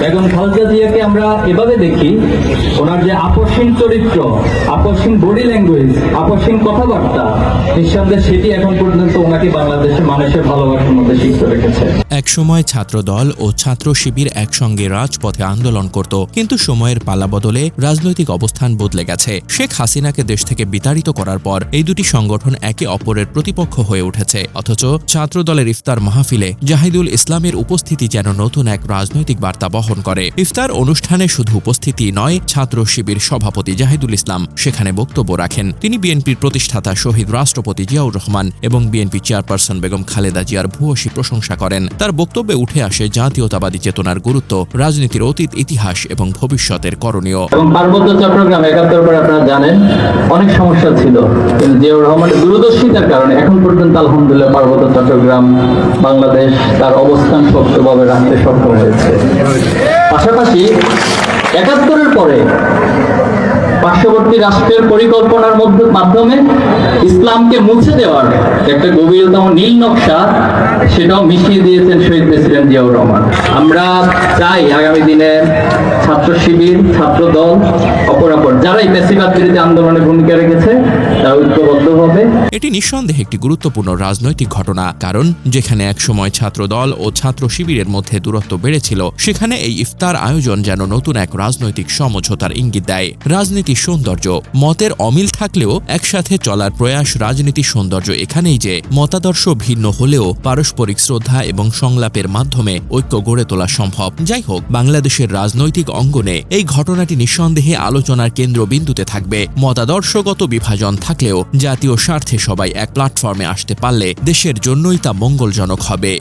বেগম খালেদা জিয়াকে আমরা এভাবে দেখি, ওনার যে আপসীন চরিত্র, আপসীন বডি ল্যাঙ্গুয়েজ আপসীন কথাবার্তা, নিঃসন্দেহে সেটি এখন পর্যন্ত ওনাকে বাংলাদেশের মানুষের ভালোবাসার মধ্যে শিখতে রেখেছে। একসময় ছাত্রদল ও ছাত্র শিবির একসঙ্গে রাজপথে আন্দোলন করত, কিন্তু সময়ের পালা বদলে রাজনৈতিক অবস্থান বদলে গেছে। শেখ হাসিনাকে দেশ থেকে বিতাড়িত করার পর এই দুটি সংগঠন একে অপরের প্রতিপক্ষ হয়ে উঠেছে। অথচ ছাত্রদলের ইফতার মাহফিলে জাহিদুল ইসলামের উপস্থিতি যেন নতুন এক রাজনৈতিক বার্তা বহন করে। ইফতার অনুষ্ঠানে শুধু উপস্থিতি নয়, ছাত্র শিবির সভাপতি জাহিদুল ইসলাম সেখানে বক্তব্য রাখেন। তিনি বিএনপির প্রতিষ্ঠাতা শহীদ রাষ্ট্রপতি জিয়াউর রহমান এবং বিএনপি চেয়ারপারসন বেগম খালেদা জিয়ার ভূয়সী প্রশংসা করেন। তার বক্তব্যে উঠে আসে জাতীয়তাবাদী চেতনার গুরুত্ব, রাজনীতির অতীত, ইতিহাস এবং ভবিষ্যতের করণীয়। এবং পার্বত্য চট্টগ্রাম একাত্তর পরে আপনারা জানেন, অনেক সমস্যা ছিল। জিয়াউর রহমানের দূরদর্শিতার কারণে এখন পর্যন্ত আলহামদুলিল্লাহ পার্বত্য চট্টগ্রাম, বাংলাদেশ তার অবস্থান শক্তভাবে রাখতে সক্ষম হয়েছে। পাশাপাশি একাত্তরের পরে পার্শ্ববর্তী রাষ্ট্রের পরিকল্পনার মধ্যে মাধ্যমে ইসলামকে মুছে দেওয়ার একটা গভীরতম নীল নকশা সেটাও মিশিয়ে দিয়েছেন শহীদ প্রেসিডেন্ট জিয়াউর রহমান। আমরা চাই আগামী দিনে ছাত্র শিবির ছাত্র দল অপরাপর যারা এই পেশিবাদ বিরোধী আন্দোলনে ভূমিকা রেখেছে এটি নিঃসন্দেহে একটি গুরুত্বপূর্ণ রাজনৈতিক ঘটনা, কারণ যেখানে একসময় ছাত্রদল ও ছাত্র শিবিরের মধ্যে দূরত্ব বেড়েছিল, সেখানে এই ইফতার আয়োজন যেন নতুন এক রাজনৈতিক সমঝোতার ইঙ্গিত দেয়। রাজনীতি সৌন্দর্য, মতের অমিল থাকলেও একসাথে চলার প্রয়াস রাজনীতি সৌন্দর্য এখানেই যে, মতাদর্শ ভিন্ন হলেও পারস্পরিক শ্রদ্ধা এবং সংলাপের মাধ্যমে ঐক্য গড়ে তোলা সম্ভব। যাই হোক, বাংলাদেশের রাজনৈতিক অঙ্গনে এই ঘটনাটি নিঃসন্দেহে আলোচনার কেন্দ্রবিন্দুতে থাকবে। মতাদর্শগত বিভাজন থাকলেও জাতীয় স্বার্থে সবাই এক প্ল্যাটফর্মে আসতে পারলে দেশের জন্যই তা মঙ্গলজনক হবে।